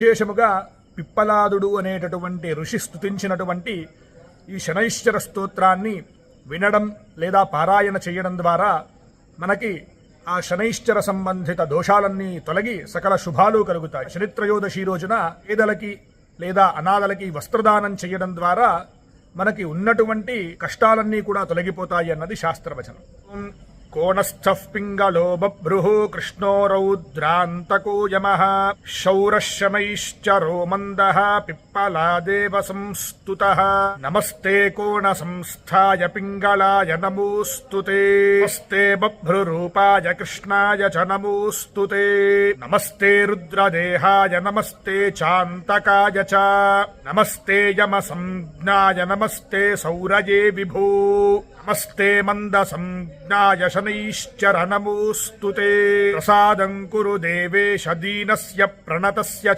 విశేషముగా పిప్పలాదుడు అనేటటువంటి ఋషి స్థుతించినటువంటి ఈ శనైశ్వర స్తోత్రాన్ని వినడం లేదా పారాయణ చేయడం ద్వారా మనకి ఆ శనైశ్వర సంబంధిత దోషాలన్నీ తొలగి సకల శుభాలు కలుగుతాయి. శనిత్రయోదశి రోజున పేదలకి లేదా అనాథలకి వస్త్రదానం చేయడం ద్వారా మనకి ఉన్నటువంటి కష్టాలన్నీ కూడా తొలగిపోతాయి అన్నది శాస్త్రవచనం. కోనస్థః పింగళో బభ్రుः కృష్ణో రౌద్రాంతకూయమः శౌరశమైశ్చ రోమందः పిప్పలాదేవ సంస్తుతः నమస్తే కోణ సంస్థాయ పింగళాయ నమోऽस्तु ते। నమస్తే బభ్రురూపాయ కృష్ణాయ చ నమోऽस्तు ते। నమస్తే రుద్రదేహాయ నమస్తే చాంతకాయ చ నమస్తే యమ సంజ్ఞాయ నమస్తే సౌరయే విభూ నమస్తే మంద సంజ్ఞాయ శనైశ్చరణమూస్తు ప్రసాదం కురు దేవేశ దీనస్య ప్రణతస్య